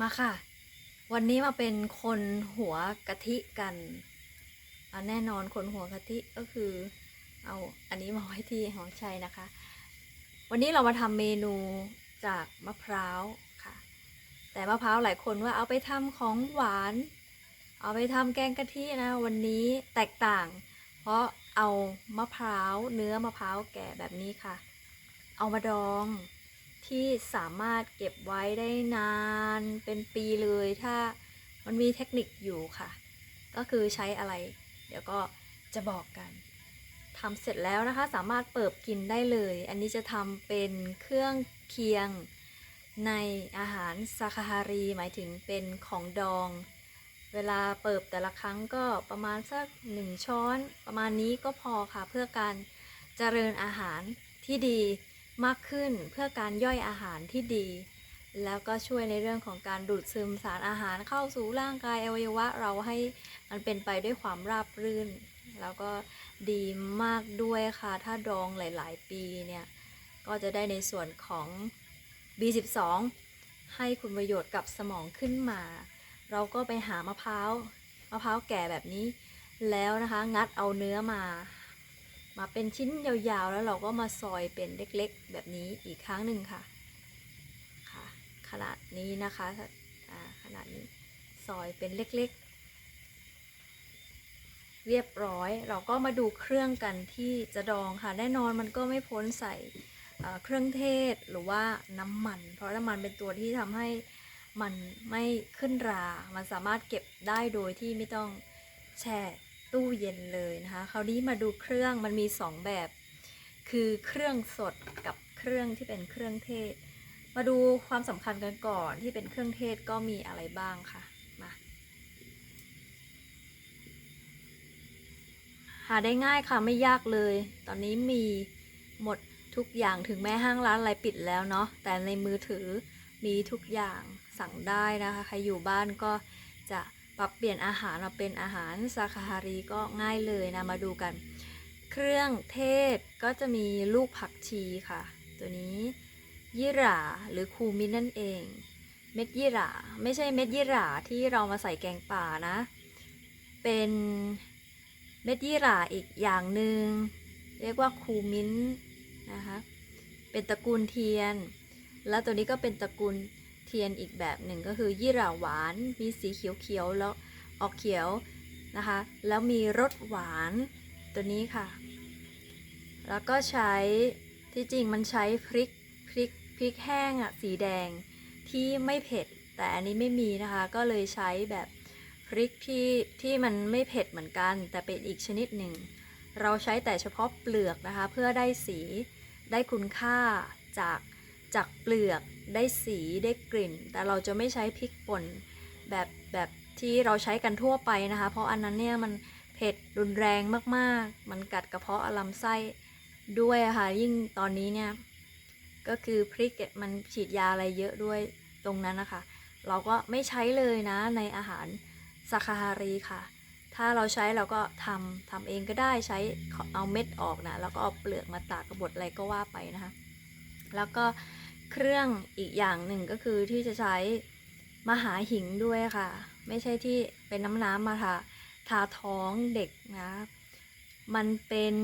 มาค่ะ วันนี้มาเป็นคนหัวกะทิกันแน่นอนคนหัวกะทิก็คือ เอาอันนี้มาไว้ที่หอชัยนะคะ วันนี้เรามาทำเมนูจากมะพร้าวค่ะ แต่มะพร้าวหลายคนว่าเอาไปทำของหวาน เอาไปทำแกงกะทินะ วันนี้แตกต่าง เพราะเอามะพร้าวเนื้อมะพร้าวแก่แบบนี้ค่ะ เอามาดอง ที่สามารถเก็บไว้ได้นานเป็นปีเลยถ้ามันมีเทคนิคอยู่ค่ะ ก็คือใช้อะไร เดี๋ยวก็จะบอกกันทำเสร็จแล้วนะคะสามารถเปิบกินได้เลย อันนี้จะทำเป็นเครื่องเคียงในอาหารซาคาฮารี หมายถึงเป็นของดอง เวลาเปิบแต่ละครั้งก็ประมาณสักหนึ่งช้อน ประมาณนี้ก็พอค่ะเพื่อการเจริญอาหารที่ดี มากขึ้นเพื่อการย่อยอาหารที่ดี แล้วก็ช่วยในเรื่องของการดูดซึมสารอาหารเข้าสู่ร่างกายอวัยวะเราให้มันเป็นไปด้วยความราบรื่น แล้วก็ดีมากด้วยค่ะ ถ้าดองหลาย ๆ ปีเนี่ยก็จะได้ในส่วนของ B12 ให้คุณประโยชน์กับสมองขึ้นมา เราก็ไปหามะพร้าวมะพร้าวแก่แบบนี้แล้วนะคะ งัดเอาเนื้อมา มาเป็นชิ้นยาวๆ แล้วเราก็มาซอยเป็นเล็กๆ แบบนี้อีกครั้งหนึ่งค่ะค่ะ ขนาดนี้นะคะขนาดนี้ซอยเป็นเล็กๆ เรียบร้อย เราก็มาดูเครื่องกันที่จะดองค่ะ แน่นอนมันก็ไม่พ้นใส่เครื่องเทศหรือว่าน้ำมัน เพราะน้ำมันเป็นตัวที่ทำให้มันไม่ขึ้นรา มันสามารถเก็บได้โดยที่ไม่ต้องแช่ ตู้เย็นเลยนะคะ คราวนี้มาดูเครื่องมันมีสองแบบ คือเครื่องสดกับเครื่องที่เป็นเครื่องเทศ มาดูความสำคัญกันก่อนที่เป็นเครื่องเทศก็มีอะไรบ้างค่ะมาหาได้ง่ายค่ะไม่ยากเลย ตอนนี้มีหมดทุกอย่างถึงแม้ห้างร้านอะไรปิดแล้วเนาะแต่ในมือถือมีทุกอย่างสั่งได้นะคะ ใครอยู่บ้านก็จะ ปรับเปลี่ยนอาหารมาเป็นอาหารซาคาฮารีก็ง่ายเลยนะมาดูกัน เครื่องเทศก็จะมีลูกผักชีค่ะ ตัวนี้ยี่หร่าหรือคูมินนั่นเอง เม็ดยี่หร่าไม่ใช่เม็ดยี่หร่าที่เรามาใส่แกงป่านะ เป็นเม็ดยี่หร่าอีกอย่างหนึ่งเรียกว่าคูมินนะคะเป็นตระกูลเทียน แล้วตัวนี้ก็เป็นตระกูล ทียนอีกแบบหนึ่งก็คือยี่หร่าหวาน มีสีเขียวๆแล้วออกเขียวนะคะ แล้วมีรสหวานตัวนี้ค่ะ แล้วก็ใช้ที่จริงมันใช้พริกพริกพริกแห้งอะสีแดงที่ไม่เผ็ด แต่อันนี้ไม่มีนะคะ ก็เลยใช้แบบพริกที่ที่มันไม่เผ็ดเหมือนกัน แต่เป็นอีกชนิดหนึ่ง เราใช้แต่เฉพาะเปลือกนะคะ เพื่อได้สีได้คุณค่าจาก จากเปลือกได้สีได้กลิ่น แต่เราจะไม่ใช้พริกป่นแบบแบบที่เราใช้กันทั่วไปนะคะ เพราะอันนั้นเนี่ยมันเผ็ดรุนแรงมากๆ มันกัดกระเพาะลำไส้ด้วยะค่ะ ยิ่งตอนนี้เนี่ยก็คือพริกมันฉีดยาอะไรเยอะด้วยตรงนั้นนะคะ เราก็ไม่ใช้เลยนะในอาหารซาคาฮารีค่ะ ถ้าเราใช้เราก็ทำทำเองก็ได้ใช้เอาเม็ดออกนะ แล้วก็เอาเปลือกมาตากกระบดอะไรก็ว่าไปนะคะ แล้วก็ เครื่องอีกอย่างหนึ่งก็คือที่จะใช้มหาหิงด้วยค่ะ ไม่ใช่ที่เป็นน้ำน้ำมาทาทาท้องเด็กนะมันเป็น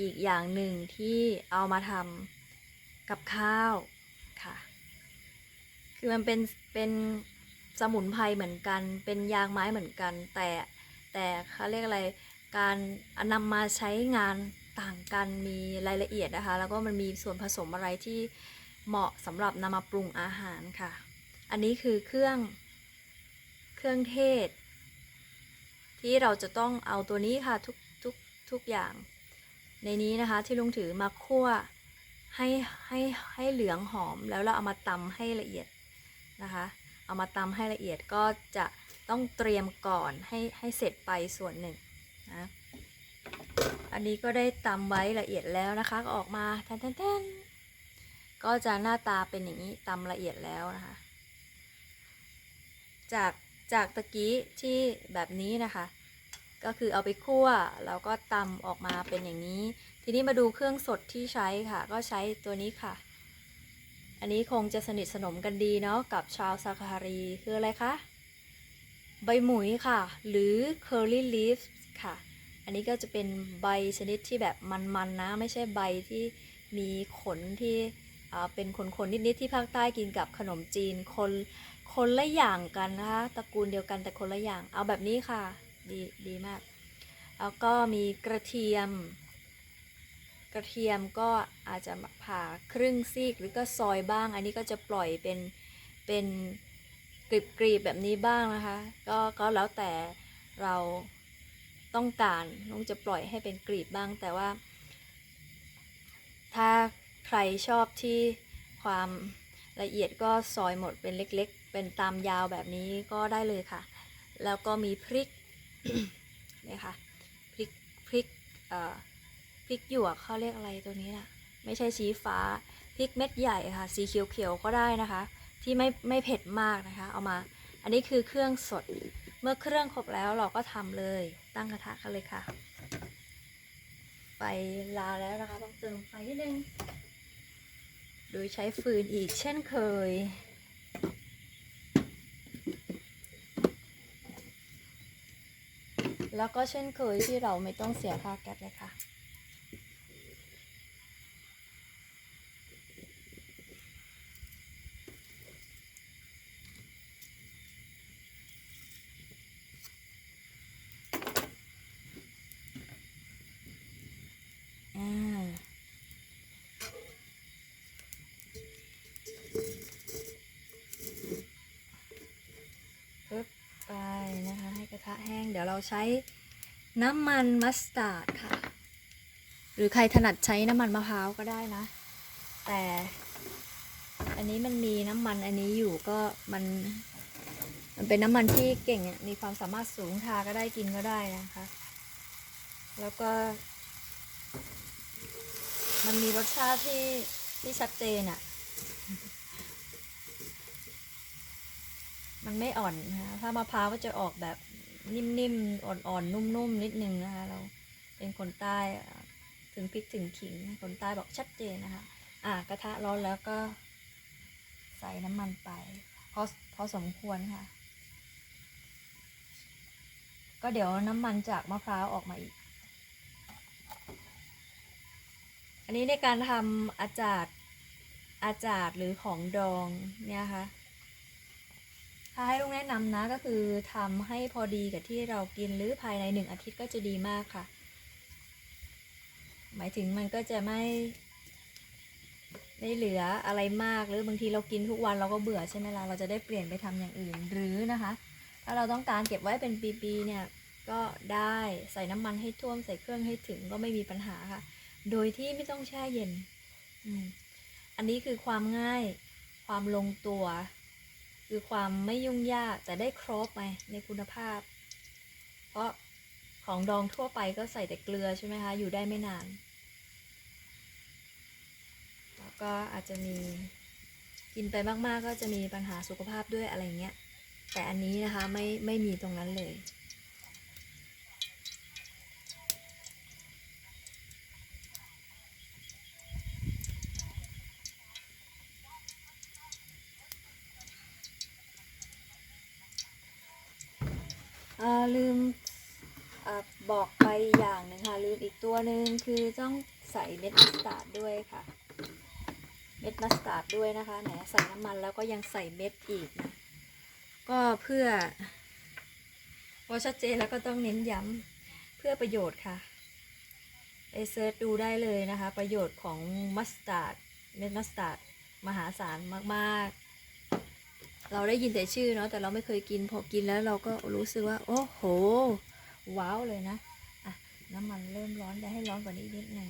อีกอย่างหนึ่งที่เอามาทำกับข้าวค่ะ คือมันเป็นเป็นสมุนไพรเหมือนกัน เป็นยางไม้เหมือนกัน แต่แต่เขาเรียกอะไร การนำมาใช้งานต่างกันมีรายละเอียดนะคะ แล้วก็มันมีส่วนผสมอะไรที่ เหมาะสำหรับนำมาปรุงอาหารค่ะ อันนี้คือเครื่องเครื่องเทศ ที่เราจะต้องเอาตัวนี้ค่ะทุกทุกทุกอย่าง ในนี้นะคะที่ลุงถือมาคั่วให้ให้ให้เหลืองหอมแล้วเราเอามาตำให้ละเอียดนะคะ เอามาตำให้ละเอียดก็จะต้องเตรียมก่อนให้ให้เสร็จไปส่วนหนึ่งนะอันนี้ก็ได้ตำไว้ละเอียดแล้วนะคะก็ออกมาแทนแทนแทน ก็จะหน้าตาเป็นอย่างนี้ตำละเอียดแล้วนะคะ จากจากตะกี้ที่แบบนี้นะคะ ก็คือเอาไปคั่วแล้วก็ตำออกมาเป็นอย่างนี้ ทีนี้มาดูเครื่องสดที่ใช้ค่ะ ก็ใช้ตัวนี้ค่ะ อันนี้คงจะสนิทสนมกันดีเนาะกับชาวซาคารีคืออะไรคะใบหมุยค่ะ หรือ curly leaves ค่ะ อันนี้ก็จะเป็นใบชนิดที่แบบมันๆนะไม่ใช่ใบที่มีขนที่ เป็นขนๆนิดๆที่ภาคใต้กินกับขนมจีนคนคนละอย่างกันนะคะตระกูลเดียวกันแต่คนละอย่าง เอาแบบนี้ค่ะ ดีดีมาก แล้วก็มีกระเทียม กระเทียมก็อาจจะผ่าครึ่งซีกหรือก็ซอยบ้าง อันนี้ก็จะปล่อยเป็นเป็นกรีบๆแบบนี้บ้างนะคะ ก็ก็แล้วแต่เราต้องการลุงจะปล่อยให้เป็นกรีบบ้างแต่ว่า ถ้า ใครชอบที่ความละเอียดก็ซอยหมดเป็นเล็กๆ เป็นตามยาวแบบนี้ก็ได้เลยค่ะ แล้วก็มีพริกเนี่ค่ะพริกพริกเอ่อพริกหยวกเขาเรียกอะไรตัวนี้นะไม่ใช่ชี้ฟ้าพริกเม็ดใหญ่ค่ะ สีเขียวๆก็ได้นะคะ ที่ไม่ไม่เผ็ดมากนะคะ เอามา อันนี้คือเครื่องสดเมื่อเครื่องครบแล้วเราก็ทำเลย ตั้งกระทะกันเลยค่ะไฟลาแล้วนะคะ ต้องเติมไฟนิดนึง ดยใช้ฟืนอีกเช่นเคย แล้วก็เช่นเคยที่เราไม่ต้องเสียค่าแก๊สเลยค่ะ อ่า ปึ๊บไปนะคะ ให้กระทะแห้ง เดี๋ยวเราใช้น้ำมันมัสตาร์ดค่ะ หรือใครถนัดใช้น้ำมันมะพร้าวก็ได้นะ แต่อันนี้มันมีน้ำมันอันนี้อยู่ก็มัน มันเป็นน้ำมันที่เก่งมีความสามารถสูงทาก็ได้กินก็ได้นะคะ แล้วก็ มันมีรสชาติที่ที่ชัดเจนอะมันไม่อ่อนนะคะถ้ามะพร้าวก็จะออกแบบ นิ่มๆ อ่อนๆ นุ่มๆ นิดนึงนะคะ เราเป็นคนใต้ถึงพริกถึงขิง คนใต้บอกชัดเจนนะคะ อะกระทะร้อนแล้วก็ใส่น้ำมันไปพอพอสมควรค่ะ ก็เดี๋ยวน้ำมันจากมะพร้าวออกมาอีก อันนี้ในการทำอาจาดอาจาดหรือของดองเนี่ยค่ะ ถ้าให้ลุงแนะนำนะก็คือทำให้พอดีกับที่เรากินหรือภายในหนึ่งอาทิตย์ก็จะดีมากค่ะ หมายถึงมันก็จะไม่ไม่เหลืออะไรมากหรือบางทีเรากินทุกวันเราก็เบื่อใช่ไหมล่ะเราจะได้เปลี่ยนไปทำอย่างอื่นหรือนะคะ ถ้าเราต้องการเก็บไว้เป็นปีๆเนี่ยก็ได้ใส่น้ำมันให้ท่วมใส่เครื่องให้ถึงก็ไม่มีปัญหาค่ะ โดยที่ไม่ต้องแช่เย็นอือันนี้คือความง่ายความลงตัว คือความไม่ยุ่งยากแต่ได้ครบไหมในคุณภาพ เพราะของดองทั่วไปก็ใส่แต่เกลือใช่ไหมคะ อยู่ได้ไม่นาน แล้วก็อาจจะมีกินไปมากๆ ก็จะมีปัญหาสุขภาพด้วยอะไรเงี้ย แต่อันนี้นะคะไม่ไม่มีตรงนั้นเลย ลืมอบอกไปอย่างหนึ่งค่ะ ลืมอีกตัวหนึ่งคือต้องใส่เม็ดมัสตาร์ดด้วยค่ะ เม็ดมัสตาร์ดด้วยนะคะไหนใส่น้ำมันแล้วก็ยังใส่เม็ดอีกนะก็เพื่อพอชัดเจนแล้วก็ต้องเน้นย้ำเพื่อประโยชน์ค่ะไปเซิร์ชดูได้เลยนะคะ ประโยชน์ของมัสตาร์ดเม็ดมัสตาร์ดมหาศาลมาก ๆ เราได้ยินแต่ชื่อเนาะแต่เราไม่เคยกินพอกินแล้วเราก็รู้สึกว่า โอ้โห ว้าวเลยนะ อะ น้ำมันเริ่มร้อนได้ให้ร้อนกว่านี้นิดหนึ่ง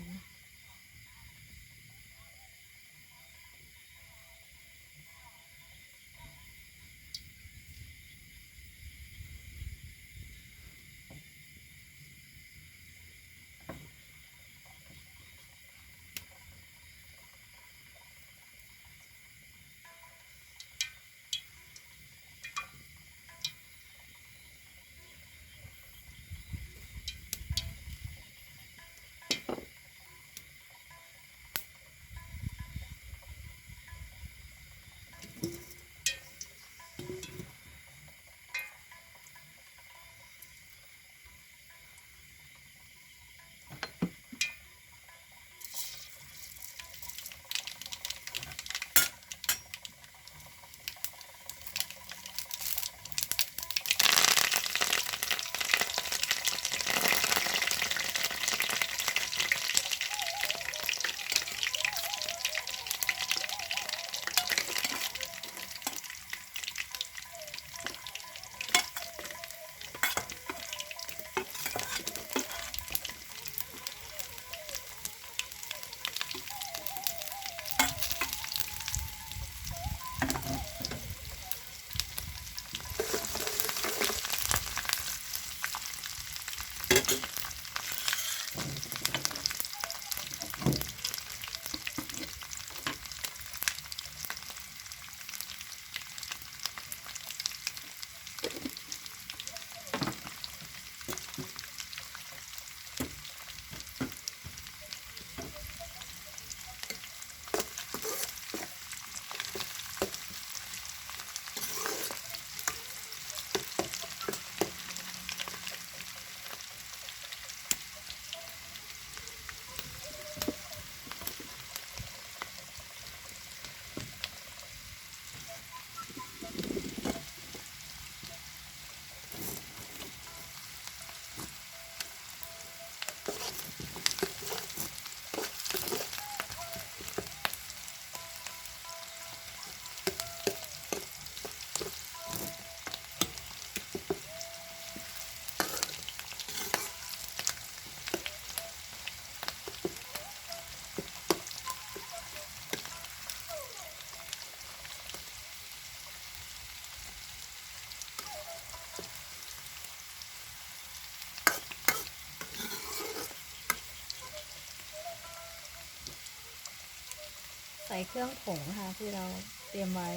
ส่เครื่องผงค่ะที่เราเตรียมไว้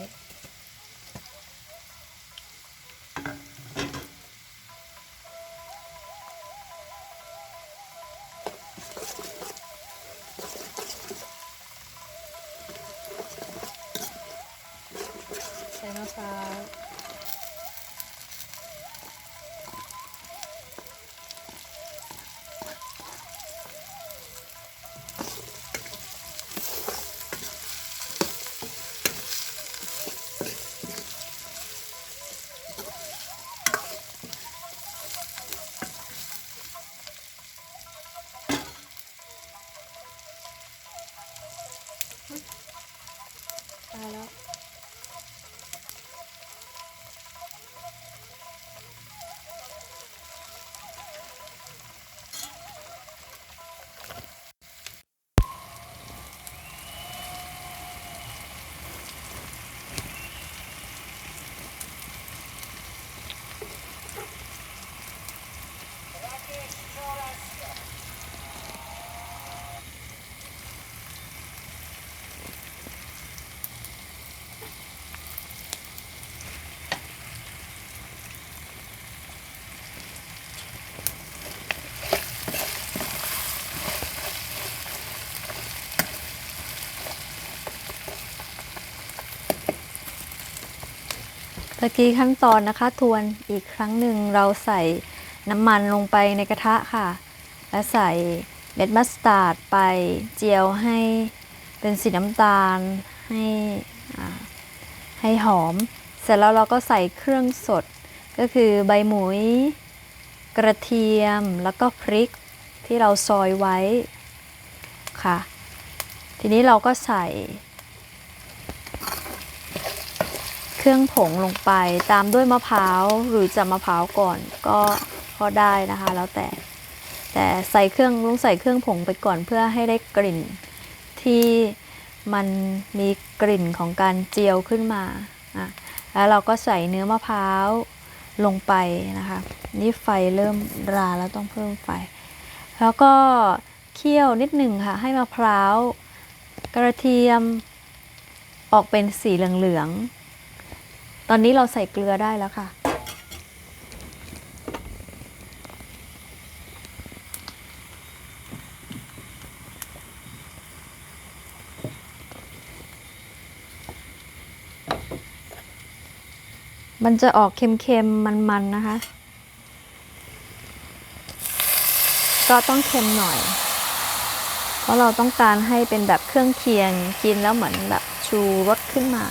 ตะกี้ขั้นตอนนะคะ ทวนอีกครั้งหนึ่งเราใส่น้ำมันลงไปในกระทะค่ะ และใส่เม็ดมัสตาร์ดไปเจียวให้เป็นสีน้ำตาลให้ให้หอม เสร็จแล้วเราก็ใส่เครื่องสด ก็คือใบหมุย กระเทียมแล้วก็พริกที่เราซอยไว้ค่ะ ทีนี้เราก็ใส่ เครื่องผงลงไปตามด้วยมะพร้าวหรือจะมะพร้าวก่อนก็ก็ได้นะคะ แล้วแต่ แต่ใส่เครื่องลุงใส่เครื่องผงไปก่อนเพื่อให้ได้กลิ่นที่มันมีกลิ่นของการเจียวขึ้นมาอะแล้วเราก็ใส่เนื้อมะพร้าวลงไปนะคะ นี่ไฟเริ่มราแล้วต้องเพิ่มไฟ แล้วก็เคี่ยวนิดหนึ่งค่ะ ให้มะพร้าวกระเทียมออกเป็นสีเหลืองๆ ตอนนี้เราใส่เกลือได้แล้วค่ะ มันจะออกเค็มๆ มันๆ นะคะ ก็ต้องเค็มหน่อย เพราะเราต้องการให้เป็นแบบเครื่องเคียงกินแล้วเหมือนแบบชูรสขึ้นมา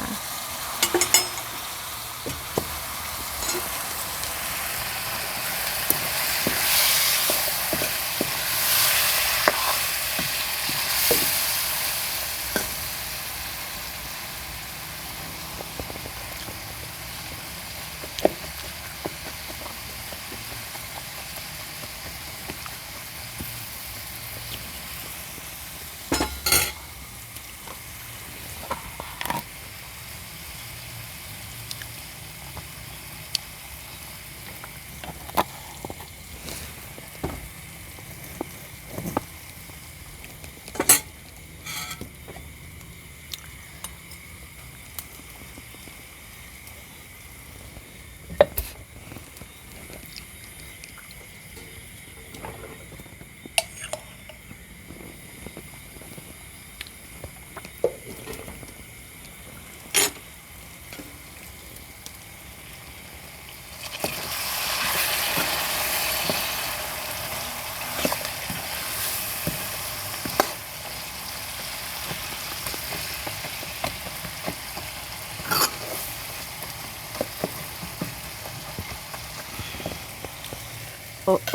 โอ้โ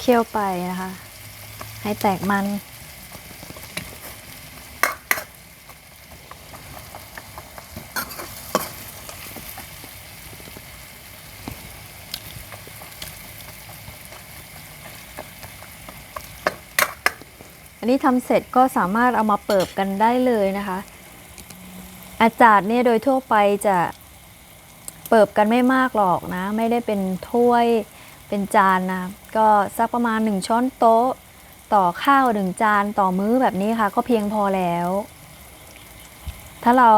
เคี่ยวไปนะคะ ให้แตกมัน อันนี้ทำเสร็จก็สามารถเอามาเปิบกันได้เลยนะคะ อาจารย์เนี่ยโดยทั่วไปจะเปิบกันไม่มากหรอกนะ ไม่ได้เป็นถ้วยเป็นจานนะก็สักประมาณ 1 ช้อนโต๊ะ ต่อข้าวหนึ่งจานต่อมื้อแบบนี้ค่ะ ก็เพียงพอแล้ว ถ้าเรา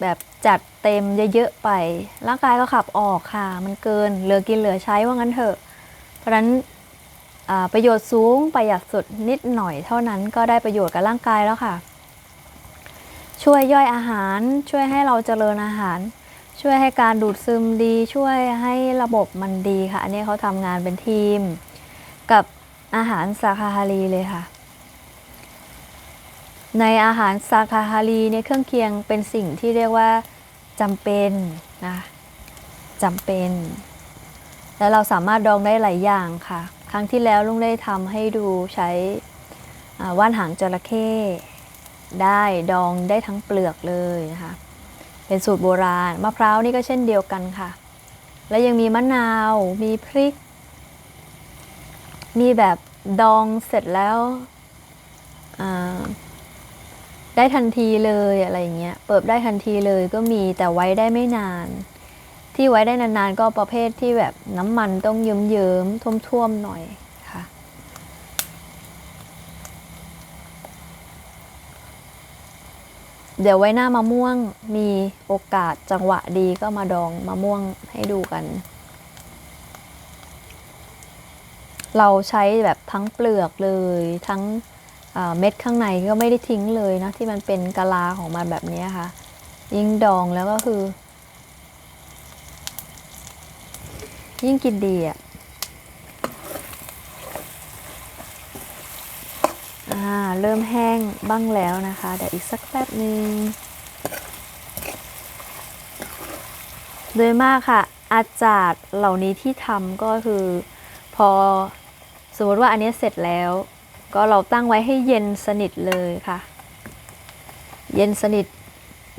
แบบจัดเต็มเยอะๆไป ร่างกายก็ขับออกค่ะ มันเกินเหลือกินเหลือใช้ว่างั้นเถอะ เพราะฉะนั้นประโยชน์สูงประหยัดสุดนิดหน่อยเท่านั้นก็ได้ประโยชน์กับร่างกายแล้วค่ะ ช่วยย่อยอาหารช่วยให้เราเจริญอาหาร ช่วยให้การดูดซึมดี ช่วยให้ระบบมันดีค่ะ อันนี้เขาทำงานเป็นทีม กับอาหารสาคาฮารีเลยค่ะ ในอาหารสาคาฮารีเนี่ยเครื่องเคียงเป็นสิ่งที่เรียกว่าจำเป็นนะจำเป็น และเราสามารถดองได้หลายอย่างค่ะ ครั้งที่แล้วลุงได้ทำให้ดูใช้ว่านหางจระเข้ได้ดองได้ทั้งเปลือกเลยนะคะ เป็นสูตรโบราณ มะพร้าวนี่ก็เช่นเดียวกันค่ะ และยังมีมะนาว มีพริก มีแบบดองเสร็จแล้ว ได้ทันทีเลยอะไรอย่างเงี้ย เปิบได้ทันทีเลยก็มีแต่ไว้ได้ไม่นาน ที่ไว้ได้นานๆก็ประเภทที่แบบน้ำมันต้องเยิ้มๆท่วมๆหน่อยค่ะ เดี๋ยวไว้หน้ามะม่วงมีโอกาสจังหวะดีก็มาดองมะม่วงให้ดูกัน เราใช้แบบทั้งเปลือกเลย ทั้งเเม็ดข้างในก็ไม่ได้ทิ้งเลยนะ ที่มันเป็นกะลาของมันแบบนี้ค่ะ ยิ่งดองแล้วก็คือ ยิ่งกินดีอะ เริ่มแห้งบ้างแล้วนะคะ เดี๋ยวอีกสักแป๊บหนึ่งโดยมากค่ะ อาจารย์เหล่านี้ที่ทำก็คือ พอสมมติว่าอันนี้เสร็จแล้ว ก็เราตั้งไว้ให้เย็นสนิทเลยค่ะ เย็นสนิท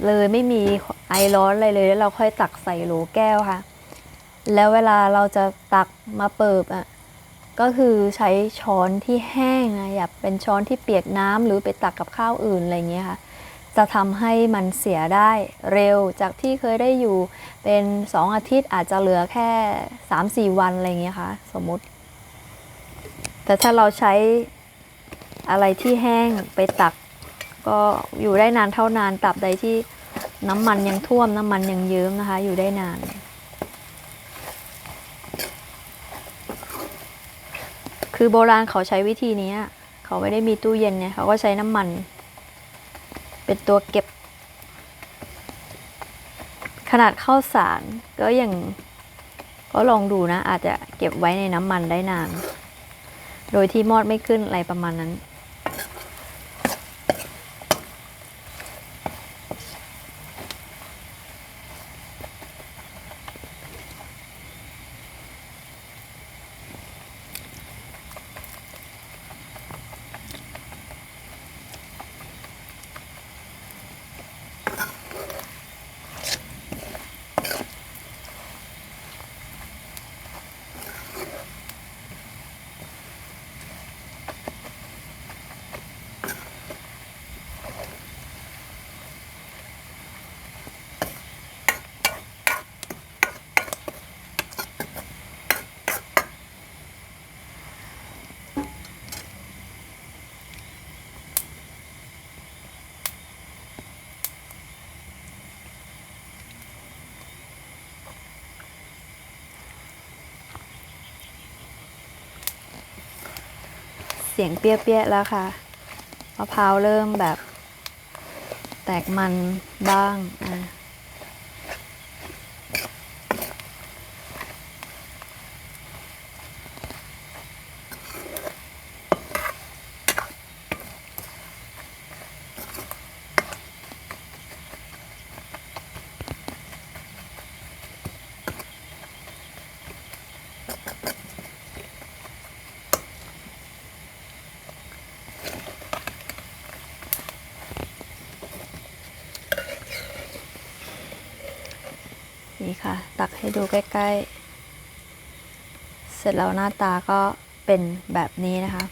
เลยไม่มีไอร้อนอะไรเลยแล้วเราค่อยตักใส่โหลแก้วค่ะ แล้วเวลาเราจะตักมาเปิบอะ ก็คือใช้ช้อนที่แห้งนะอย่าเป็นช้อนที่เปียกน้ำหรือไปตักกับข้าวอื่นอะไรเงี้ยค่ะจะทำให้มันเสียได้เร็วจากที่เคยได้อยู่เป็น 2 อาทิตย์อาจจะเหลือแค่ 3-4 วันอะไรเงี้ยค่ะสมมติ แต่ถ้าเราใช้อะไรที่แห้งไปตัก ก็อยู่ได้นานเท่านานตราบใดที่น้ำมันยังท่วมน้ำมันยังเยิ้มนะคะ อยู่ได้นาน คือโบราณเขาใช้วิธีนี้เขาไม่ได้มีตู้เย็นเนี่ยเขาก็ใช้น้ำมัน เป็นตัวเก็บ ขนาดข้าวสารก็ยังก็ลองดูนะ อาจจะเก็บไว้ในน้ำมันได้นาน โดยที่มอดไม่ขึ้นอะไรประมาณนั้น สียงเปี้ยๆแล้วค่ะมะพร้าวเริ่มแบบ แตกมันบ้างอะ ค่ะ ตักให้ดูใกล้ ๆ เสร็จแล้วหน้าตาก็เป็นแบบนี้นะคะ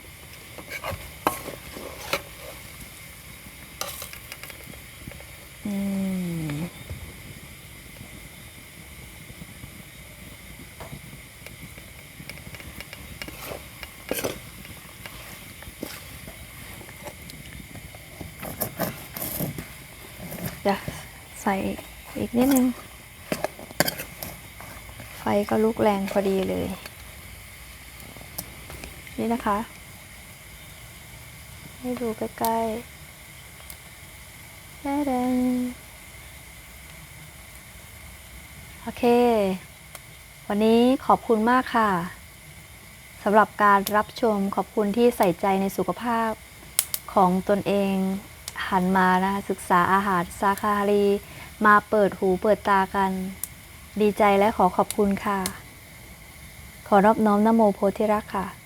อืม จะใส่อีกนิดนึง ก็ลุกแรงพอดีเลย นี่นะคะ ให้ดูใกล้ๆแดงโอเค วันนี้ขอบคุณมากค่ะสำหรับการรับชมขอบคุณที่ใส่ใจในสุขภาพของตนเองหันมานะคะศึกษาอาหารสาคารี มาเปิดหูเปิดตากัน ดีใจและขอขอบคุณค่ะ ขอนอบน้อมนโมโพธิรักค่ะ